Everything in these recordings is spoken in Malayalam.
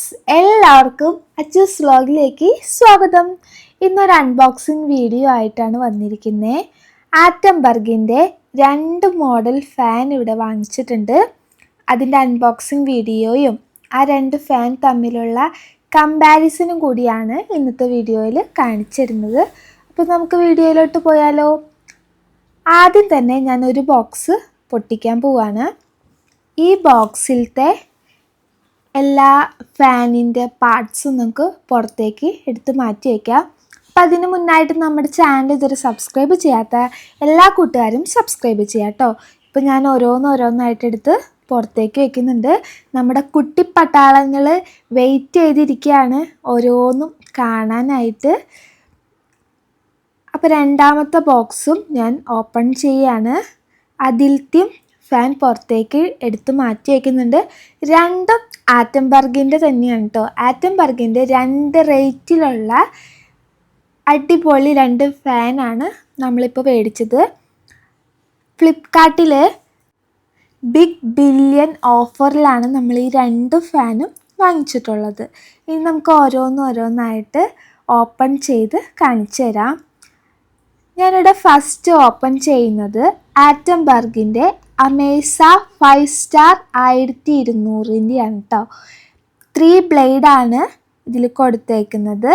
ഫ്രണ്ട്സ് എല്ലാവർക്കും അച്ചൂസ് വ്ലോഗിലേക്ക് സ്വാഗതം. ഇന്നൊരു അൺബോക്സിങ് വീഡിയോ ആയിട്ടാണ് വന്നിരിക്കുന്നത് ആറ്റംബർഗിന്റെ രണ്ട് മോഡൽ ഫാൻ ഇവിടെ വാങ്ങിച്ചിട്ടുണ്ട്. അതിന്റെ അൺബോക്സിങ് വീഡിയോയും ആ രണ്ട് ഫാൻ തമ്മിലുള്ള കമ്പാരിസനും കൂടിയാണ് ഇന്നത്തെ വീഡിയോയിൽ കാണിച്ചിരുന്നത്. അപ്പോൾ നമുക്ക് വീഡിയോയിലോട്ട് പോയാലോ? ആദ്യം തന്നെ ഞാനൊരു ബോക്സ് പൊട്ടിക്കാൻ പോവാണ്. ഈ ബോക്സിലത്തെ എല്ലാ ഫാനിന്റെ പാർട്സും നമുക്ക് പുറത്തേക്ക് എടുത്ത് മാറ്റി വയ്ക്കാം. അപ്പം അതിന് മുന്നായിട്ട് നമ്മുടെ ചാനൽ ഇതുവരെ സബ്സ്ക്രൈബ് ചെയ്യാത്ത എല്ലാ കൂട്ടുകാരും സബ്സ്ക്രൈബ് ചെയ്യാം കേട്ടോ. ഇപ്പം ഞാൻ ഓരോന്നോരോന്നായിട്ട് എടുത്ത് പുറത്തേക്ക് വെക്കുന്നുണ്ട് നമ്മുടെ കുട്ടി പട്ടാളങ്ങൾ വെയിറ്റ് ചെയ്തിരിക്കുകയാണ് ഓരോന്നും കാണാനായിട്ട്. അപ്പോൾ രണ്ടാമത്തെ ബോക്സും ഞാൻ ഓപ്പൺ ചെയ്യാണ് അതിലത്തെയും ഫാൻ പുറത്തേക്ക് എടുത്ത് മാറ്റി വയ്ക്കുന്നുണ്ട് രണ്ടും ആറ്റംബർഗിന്റെ തന്നെയാണ് കേട്ടോ ആറ്റംബർഗിന്റെ രണ്ട് റേറ്റിലുള്ള അടിപൊളി രണ്ട് ഫാനാണ് നമ്മളിപ്പോൾ മേടിച്ചത്. ഫ്ലിപ്കാർട്ടിൽ ബിഗ് ബില്യൺ ഓഫറിലാണ് നമ്മൾ ഈ രണ്ട് ഫാനും വാങ്ങിച്ചിട്ടുള്ളത്. ഇനി നമുക്ക് ഓരോന്നോരോന്നായിട്ട് ഓപ്പൺ ചെയ്ത് കാണിച്ചു തരാം. ഞാനിവിടെ ഫസ്റ്റ് ഓപ്പൺ ചെയ്യുന്നത് ആറ്റംബർഗിന്റെ അമേസ ഫൈവ് സ്റ്റാർ ആയിരത്തി ഇരുന്നൂറിന്റെയാണ് കേട്ടോ ത്രീ ബ്ലേഡാണ് ഇതിൽ കൊടുത്തേക്കുന്നത്.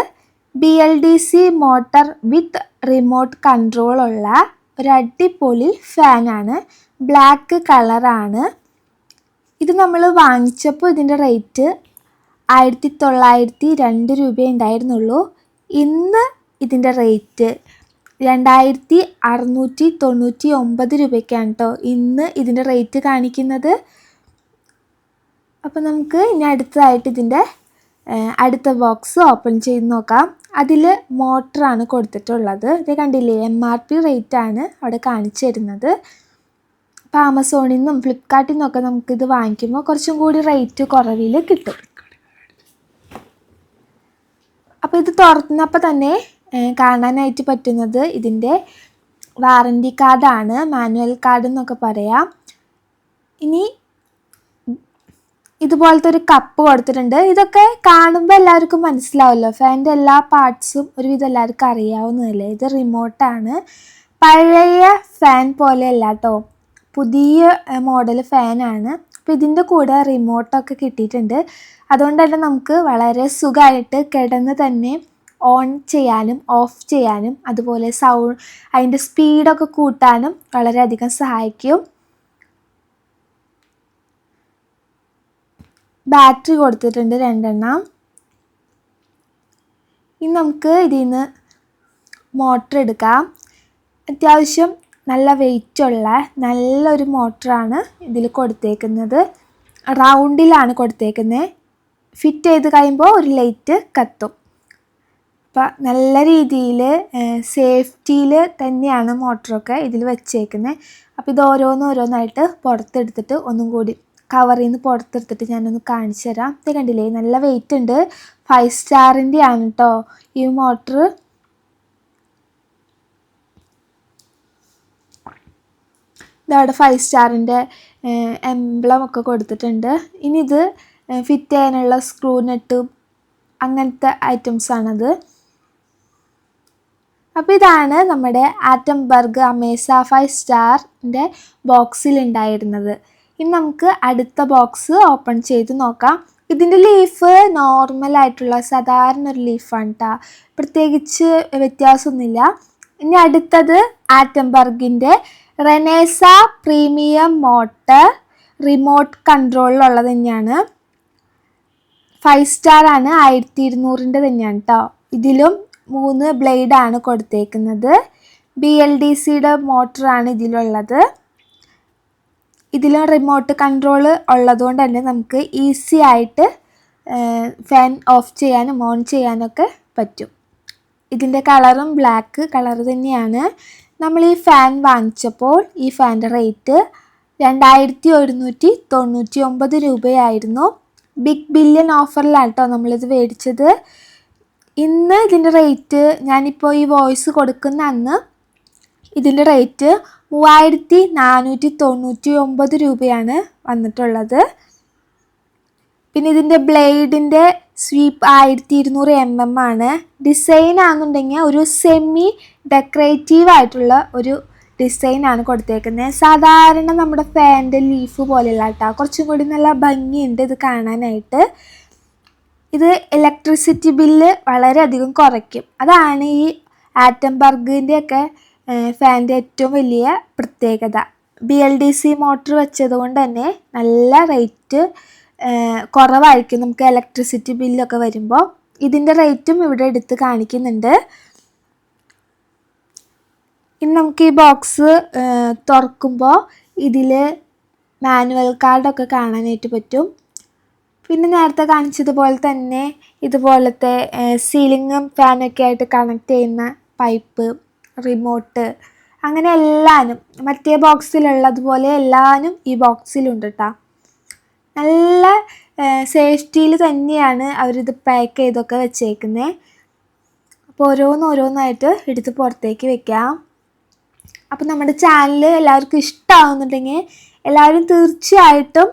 B L D C motor with remote control ഉള്ള ഒരു അടിപൊളി ഫാനാണ് ബ്ലാക്ക് കളറാണ് ഇത് നമ്മൾ വാങ്ങിച്ചപ്പോൾ ഇതിന്റെ റേറ്റ് ആയിരത്തി തൊള്ളായിരത്തി രണ്ട് രൂപ ഉണ്ടായിരുന്നുള്ളൂ. ഇന്ന് ഇതിന്റെ റേറ്റ് രണ്ടായിരത്തി അറുന്നൂറ്റി തൊണ്ണൂറ്റി ഒമ്പത് രൂപയ്ക്കാണ് കേട്ടോ ഇന്ന് ഇതിന്റെ റേറ്റ് കാണിക്കുന്നത്. അപ്പോൾ നമുക്ക് ഇനി അടുത്തതായിട്ട് ഇതിന്റെ അടുത്ത ബോക്സ് ഓപ്പൺ ചെയ്ത് നോക്കാം. അതിൽ മോട്ടറാണ് കൊടുത്തിട്ടുള്ളത്. ഇത് കണ്ടില്ലേ എം ആർ പി റേറ്റാണ് അവിടെ കാണിച്ചു തരുന്നത്. അപ്പോൾ ആമസോണിൽ നിന്നും ഫ്ലിപ്കാർട്ടിൽ നിന്നൊക്കെ നമുക്കിത് വാങ്ങിക്കുമ്പോൾ കുറച്ചും കൂടി റേറ്റ് കുറവിൽ കിട്ടും. അപ്പോൾ ഇത് തുറന്നപ്പോൾ തന്നെ കാണാനായിട്ട് പറ്റുന്നത് ഇതിന്റെ വാറണ്ടി കാർഡാണ് മാനുവൽ കാർഡ് എന്നൊക്കെ പറയാം. ഇനി ഇതുപോലത്തെ ഒരു കപ്പ് കൊടുത്തിട്ടുണ്ട്. ഇതൊക്കെ കാണുമ്പോൾ എല്ലാവർക്കും മനസ്സിലാവുമല്ലോ ഫാനിന്റെ എല്ലാ പാർട്സും ഒരുവിധം എല്ലാവർക്കും അറിയാവുന്നതല്ലേ? ഇത് റിമോട്ടാണ്. പഴയ ഫാൻ പോലെയല്ല കേട്ടോ പുതിയ മോഡൽ ഫാനാണ്. അപ്പോൾ ഇതിന്റെ കൂടെ റിമോട്ടൊക്കെ കിട്ടിയിട്ടുണ്ട്. അതുകൊണ്ട് തന്നെ നമുക്ക് വളരെ സുഖമായിട്ട് കിടന്ന് തന്നെ ഓൺ ചെയ്യാനും ഓഫ് ചെയ്യാനും അതുപോലെ സൗണ്ട് അതിന്റെ സ്പീഡൊക്കെ കൂട്ടാനും വളരെയധികം സഹായിക്കും. ബാറ്ററി കൊടുത്തിട്ടുണ്ട് രണ്ടെണ്ണം. ഇനി നമുക്ക് ഇതിൽ നിന്ന് മോട്ടർ എടുക്കാം. അത്യാവശ്യം നല്ല വെയിറ്റുള്ള നല്ലൊരു മോട്ടറാണ് ഇതിൽ കൊടുത്തേക്കുന്നത്. റൗണ്ടിലാണ് കൊടുത്തേക്കുന്നത് ഫിറ്റ് ചെയ്ത് കഴിയുമ്പോൾ ഒരു ലൈറ്റ് കത്തും. അപ്പം നല്ല രീതിയിൽ സേഫ്റ്റിയിൽ തന്നെയാണ് മോട്ടറൊക്കെ ഇതിൽ വെച്ചേക്കുന്നത് അപ്പോൾ ഇത് ഓരോന്നോരോന്നായിട്ട് പുറത്തെടുത്തിട്ട് ഒന്നും കൂടി കവറിൽ നിന്ന് പുറത്തെടുത്തിട്ട് ഞാനൊന്ന് കാണിച്ചു തരാം. ഇത് കണ്ടില്ലേ? നല്ല വെയിറ്റ് ഉണ്ട്. ഫൈവ് സ്റ്റാറിന്റെ ആണ് കേട്ടോ ഈ മോട്ടർ ഇതവിടെ ഫൈവ് സ്റ്റാറിന്റെ എംബ്ലം ഒക്കെ കൊടുത്തിട്ടുണ്ട്. ഇനി ഇത് ഫിറ്റ് ചെയ്യാനുള്ള സ്ക്രൂ നെട്ടും അങ്ങനത്തെ ഐറ്റംസാണത് അപ്പോൾ ഇതാണ് നമ്മുടെ ആറ്റം ബർഗ് അമേസ ഫൈവ് സ്റ്റാറിന്റെ ബോക്സിൽ ഉണ്ടായിരുന്നത്. ഇനി നമുക്ക് അടുത്ത ബോക്സ് ഓപ്പൺ ചെയ്ത് നോക്കാം. ഇതിന്റെ ലീഫ് നോർമൽ ആയിട്ടുള്ള സാധാരണ ഒരു ലീഫാണ് കേട്ടോ പ്രത്യേകിച്ച് വ്യത്യാസമൊന്നുമില്ല. ഇനി അടുത്തത് ആറ്റംബർഗിന്റെ റെനേസ പ്രീമിയം മോട്ടർ റിമോട്ട് കൺട്രോളിലുള്ളത് തന്നെയാണ്. ഫൈവ് സ്റ്റാർ ആണ് ആയിരത്തി ഇരുന്നൂറിന്റെ തന്നെയാണ് കേട്ടോ ഇതിലും മൂന്ന് ബ്ലേഡാണ് കൊടുത്തേക്കുന്നത്. ബി എൽ ഡി സിയുടെ മോട്ടറാണ് ഇതിലുള്ളത്. ഇതിലും റിമോട്ട് കൺട്രോൾ ഉള്ളതുകൊണ്ട് തന്നെ നമുക്ക് ഈസി ആയിട്ട് ഫാൻ ഓഫ് ചെയ്യാനും ഓൺ ചെയ്യാനൊക്കെ പറ്റും. ഇതിന്റെ കളറും ബ്ലാക്ക് കളർ തന്നെയാണ്. നമ്മൾ ഈ ഫാൻ വാങ്ങിച്ചപ്പോൾ ഈ ഫാന്റെ റേറ്റ് രണ്ടായിരത്തി ഒരുന്നൂറ്റി തൊണ്ണൂറ്റി ഒമ്പത് രൂപയായിരുന്നു. ബിഗ് ബില്യൺ ഓഫറിലാണ് കേട്ടോ നമ്മളിത് മേടിച്ചത്. ഇന്ന് ഇതിന്റെ റേറ്റ് ഞാനിപ്പോൾ ഈ വോയിസ് കൊടുക്കുന്ന അന്ന് ഇതിന്റെ റേറ്റ് മൂവായിരത്തി നാനൂറ്റി തൊണ്ണൂറ്റി ഒമ്പത് രൂപയാണ് വന്നിട്ടുള്ളത്. പിന്നെ ഇതിന്റെ ബ്ലേഡിന്റെ സ്വീപ്പ് ആയിരത്തി ഇരുന്നൂറ് എം എം ആണ്. ഡിസൈൻ ആണെന്നുണ്ടെങ്കിൽ ഒരു സെമി ഡെക്കറേറ്റീവ് ആയിട്ടുള്ള ഒരു ഡിസൈൻ ആണ് കൊടുത്തേക്കുന്നത്. സാധാരണ നമ്മുടെ ഫാന്റെ ലീഫ് പോലെയല്ല കേട്ടോ കുറച്ചും കൂടി നല്ല ഭംഗിയുണ്ട് ഇത് കാണാനായിട്ട്. ഇത് ഇലക്ട്രിസിറ്റി ബില്ല് വളരെയധികം കുറയ്ക്കും. അതാണ് ഈ ആറ്റം ഒക്കെ ഫാന്റെ ഏറ്റവും വലിയ പ്രത്യേകത. B L D C motor വെച്ചത് കൊണ്ട് തന്നെ നല്ല റേറ്റ് കുറവായിരിക്കും നമുക്ക് ഇലക്ട്രിസിറ്റി ബില്ലൊക്കെ വരുമ്പോൾ ഇതിന്റെ റേറ്റും ഇവിടെ എടുത്ത് കാണിക്കുന്നുണ്ട്. ഇനി നമുക്ക് ഈ ബോക്സ് തുറക്കുമ്പോൾ ഇതിൽ മാനുവൽ കാർഡൊക്കെ കാണാനായിട്ട് പറ്റും. പിന്നെ നേരത്തെ കാണിച്ചതുപോലെ തന്നെ ഇതുപോലത്തെ സീലിങ്ങും ഫാനൊക്കെ ആയിട്ട് കണക്ട് ചെയ്യുന്ന പൈപ്പ് റിമോട്ട് അങ്ങനെ എല്ലാനും മറ്റേ ബോക്സിലുള്ളതുപോലെ എല്ലാനും ഈ ബോക്സിലുണ്ട് കേട്ടോ നല്ല സേഫ്റ്റിയിൽ തന്നെയാണ് അവരിത് പാക്ക് ചെയ്തൊക്കെ വെച്ചേക്കുന്നത് അപ്പോൾ ഓരോന്നോരോന്നായിട്ട് എടുത്ത് പുറത്തേക്ക് വെക്കാം. അപ്പോൾ നമ്മുടെ ചാനൽ എല്ലാവർക്കും ഇഷ്ടമാവുന്നുണ്ടെങ്കിൽ എല്ലാവരും തീർച്ചയായിട്ടും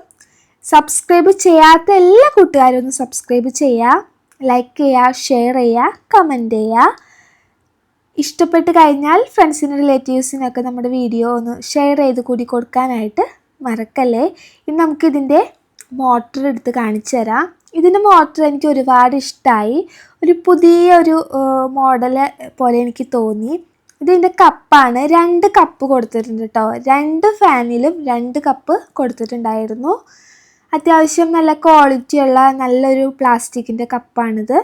സബ്സ്ക്രൈബ് ചെയ്യാത്ത എല്ലാ കൂട്ടുകാരും ഒന്ന് സബ്സ്ക്രൈബ് ചെയ്യുക ലൈക്ക് ചെയ്യുക ഷെയർ ചെയ്യുക കമന്റ് ചെയ്യുക ഇഷ്ടപ്പെട്ട് കഴിഞ്ഞാൽ ഫ്രണ്ട്സിനും റിലേറ്റീവ്സിനൊക്കെ നമ്മുടെ വീഡിയോ ഒന്ന് ഷെയർ ചെയ്ത് കൂടി കൊടുക്കാനായിട്ട് മറക്കല്ലേ? ഇനി നമുക്കിതിന്റെ മോട്ടർ എടുത്ത് കാണിച്ചു തരാം. ഇതിന്റെ മോട്ടർ എനിക്ക് ഒരുപാട് ഇഷ്ടമായി ഒരു പുതിയ ഒരു മോഡൽ പോലെ എനിക്ക് തോന്നി. ഇതിന്റെ കപ്പാണ് രണ്ട് കപ്പ് കൊടുത്തിട്ടുണ്ട് കേട്ടോ രണ്ട് ഫാനിലും രണ്ട് കപ്പ് കൊടുത്തിട്ടുണ്ടായിരുന്നു. അത്യാവശ്യം നല്ല ക്വാളിറ്റി ഉള്ള നല്ലൊരു പ്ലാസ്റ്റിക്കിന്റെ കപ്പാണിത്.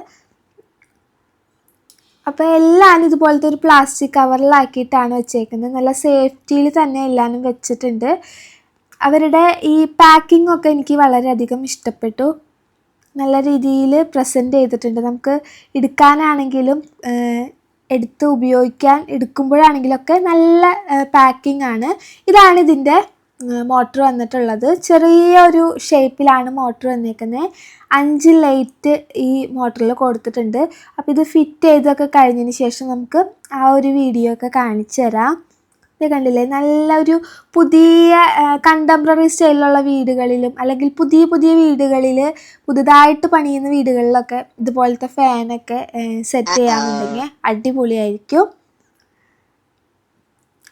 അപ്പോൾ എല്ലാം ഇതുപോലത്തെ ഒരു പ്ലാസ്റ്റിക് കവറിലാക്കിയിട്ടാണ് വെച്ചേക്കുന്നത്. നല്ല സേഫ്റ്റിയിൽ തന്നെ എല്ലാവരും വെച്ചിട്ടുണ്ട്. അവരുടെ ഈ പാക്കിംഗ് ഒക്കെ എനിക്ക് വളരെയധികം ഇഷ്ടപ്പെട്ടു. നല്ല രീതിയിൽ പ്രസന്റ് ചെയ്തിട്ടുണ്ട്. നമുക്ക് എടുക്കാനാണെങ്കിലും എടുത്ത് ഉപയോഗിക്കാൻ എടുക്കുമ്പോഴാണെങ്കിലൊക്കെ നല്ല പാക്കിംഗ് ആണ്. ഇതാണ് ഇതിന്റെ മോട്ടർ വന്നിട്ടുള്ളത്. ചെറിയ ഒരു ഷേപ്പിലാണ് മോട്ടർ വന്നേക്കുന്നത് അഞ്ച് ലൈറ്റ് ഈ മോട്ടറിൽ കൊടുത്തിട്ടുണ്ട്. അപ്പോൾ ഇത് ഫിറ്റ് ചെയ്തൊക്കെ കഴിഞ്ഞതിന് ശേഷം നമുക്ക് ആ ഒരു വീഡിയോ ഒക്കെ കാണിച്ചു തരാം. ഇത് കണ്ടില്ലേ? നല്ല ഒരു പുതിയ കണ്ടംപററി സ്റ്റൈലിലുള്ള വീടുകളിലും അല്ലെങ്കിൽ പുതിയ പുതിയ വീടുകളിൽ പുതുതായിട്ട് പണിയുന്ന വീടുകളിലൊക്കെ ഇതുപോലത്തെ ഫാനൊക്കെ സെറ്റ് ചെയ്യാമെന്നുണ്ടെങ്കിൽ അടിപൊളിയായിരിക്കും.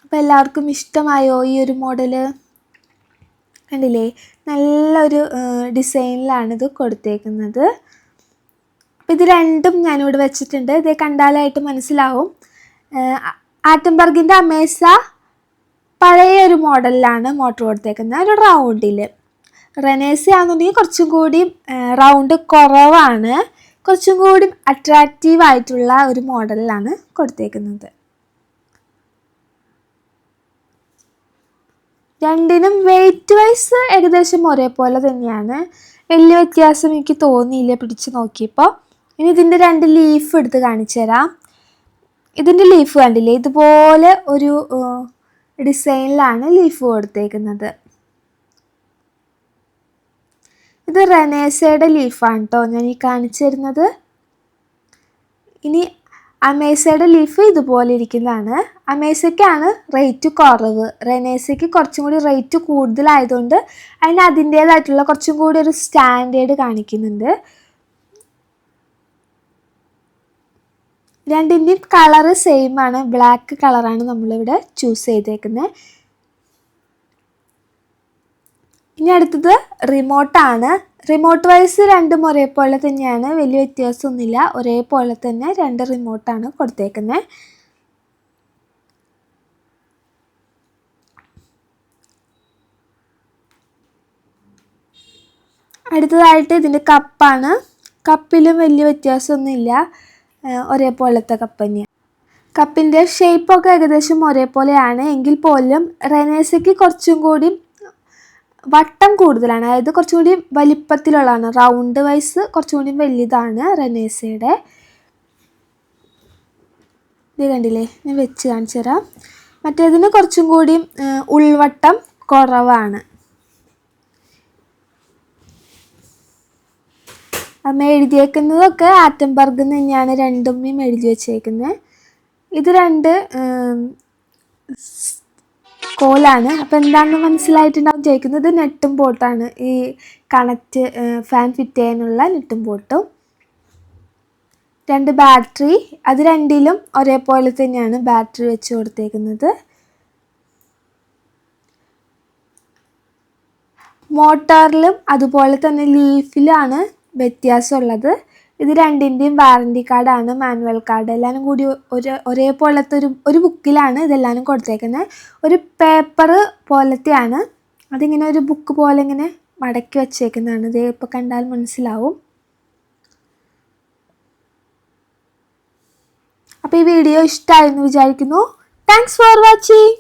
അപ്പോൾ എല്ലാവർക്കും ഇഷ്ടമായോ ഈ ഒരു മോഡൽ? കണ്ടില്ലേ? നല്ലൊരു ഡിസൈനിലാണിത് കൊടുത്തേക്കുന്നത്. അപ്പം ഇത് രണ്ടും ഞാനിവിടെ വെച്ചിട്ടുണ്ട്. ഇത് കണ്ടാലായിട്ട് മനസ്സിലാവും. ആറ്റംബർഗിന്റെ അമേസ പഴയ ഒരു മോഡലിലാണ് മോട്ടർ കൊടുത്തേക്കുന്നത്. ഒരു റൗണ്ടിൽ റെനേസി ആണെന്നുണ്ടെങ്കിൽ കുറച്ചും കൂടി റൗണ്ട് കുറവാണ്. കുറച്ചും കൂടി അട്രാക്റ്റീവ് ആയിട്ടുള്ള ഒരു മോഡലിലാണ് കൊടുത്തേക്കുന്നത്. രണ്ടിനും വെയിറ്റ് വൈസ് ഏകദേശം ഒരേപോലെ തന്നെയാണ്. വലിയ വ്യത്യാസം എനിക്ക് തോന്നിയില്ല പിടിച്ച് നോക്കിയപ്പോൾ. ഇനി ഇതിന്റെ രണ്ട് ലീഫ് എടുത്ത് കാണിച്ചു തരാം. ഇതിന്റെ ലീഫ് കണ്ടില്ലേ? ഇതുപോലെ ഒരു ഡിസൈനിലാണ് ലീഫ് കൊടുത്തേക്കുന്നത്. ഇത് റെനേസയുടെ ലീഫാണ് കേട്ടോ. ഞാൻ ഈ കാണിച്ചു തരുന്നത്. ഇനി അമേസയുടെ ലീഫ് ഇതുപോലെ ഇരിക്കുന്നതാണ്. അമേസയ്ക്കാണ് റേറ്റ് കുറവ്. റെനേസയ്ക്ക് കുറച്ചും കൂടി റേറ്റ് കൂടുതലായതുകൊണ്ട് അതിന് അതിന്റേതായിട്ടുള്ള കുറച്ചും കൂടി ഒരു സ്റ്റാൻഡേർഡ് കാണിക്കുന്നുണ്ട്. രണ്ടിന്റെയും കളറ് സെയിം ആണ്. ബ്ലാക്ക് കളറാണ് നമ്മളിവിടെ ചൂസ് ചെയ്തേക്കുന്നത്. ഇനി അടുത്തത് റിമോട്ടാണ് റിമോട്ട് വൈസ് രണ്ടും ഒരേപോലെ തന്നെയാണ്. വലിയ വ്യത്യാസമൊന്നുമില്ല. ഒരേപോലെ തന്നെ രണ്ട് റിമോട്ടാണ് കൊടുത്തേക്കുന്നത് അടുത്തതായിട്ട് ഇതിന്റെ കപ്പാണ്. കപ്പിലും വലിയ വ്യത്യാസമൊന്നുമില്ല. ഒരേപോലത്തെ കപ്പ് തന്നെയാണ്. കപ്പിന്റെ ഷേപ്പൊക്കെ ഏകദേശം ഒരേപോലെയാണ്. എങ്കിൽ പോലും റെനേസയ്ക്ക് കുറച്ചും കൂടി വട്ടം കൂടുതലാണ്. അതായത് കുറച്ചുകൂടി വലിപ്പത്തിലുള്ളതാണ്. റൗണ്ട് വൈസ് കുറച്ചുകൂടി വലുതാണ് റെനേസയുടെ. ഇത് കണ്ടില്ലേ? ഞാൻ വെച്ച് കാണിച്ചു തരാം. മറ്റേതിന് കുറച്ചും കൂടി ഉൾവട്ടം കുറവാണ്. അമ്മ എഴുതിയേക്കുന്നതൊക്കെ ആറ്റംബർഗ് തന്നെയാണ് രണ്ടും എഴുതി വെച്ചേക്കുന്നത് ഇത് രണ്ട് കോലാണ് അപ്പോൾ എന്താണെന്ന് മനസ്സിലായിട്ടുണ്ടാവും. ചോദിക്കുന്നത് നെട്ടും പോട്ടാണ് ഈ കണക്റ്റ് ഫാൻ ഫിറ്റ് ചെയ്യാനുള്ള നെട്ടും പോട്ടും രണ്ട് ബാറ്ററി. അത് രണ്ടിലും ഒരേപോലെ തന്നെയാണ് ബാറ്ററി വെച്ച് കൊടുത്തേക്കുന്നത്. മോട്ടോറിലും അതുപോലെ തന്നെ ലീഫിലാണ് വ്യത്യാസമുള്ളത്. ഇത് രണ്ടിന്റെയും വാറണ്ടി കാർഡാണ് മാനുവൽ കാർഡ് എല്ലാവരും കൂടി ഒരു ഒരേപോലത്തെ ഒരു ഒരു ബുക്കിലാണ് ഇതെല്ലാവരും കൊടുത്തേക്കുന്നത് ഒരു പേപ്പർ പോലത്തെയാണ്. അതിങ്ങനെ ഒരു ബുക്ക് പോലെ ഇങ്ങനെ മടക്കി വച്ചേക്കുന്നതാണ്. ഇത് ഇപ്പോൾ കണ്ടാൽ മനസ്സിലാവും. അപ്പോൾ ഈ വീഡിയോ ഇഷ്ടമായിരുന്നു വിചാരിക്കുന്നു. Thanks for watching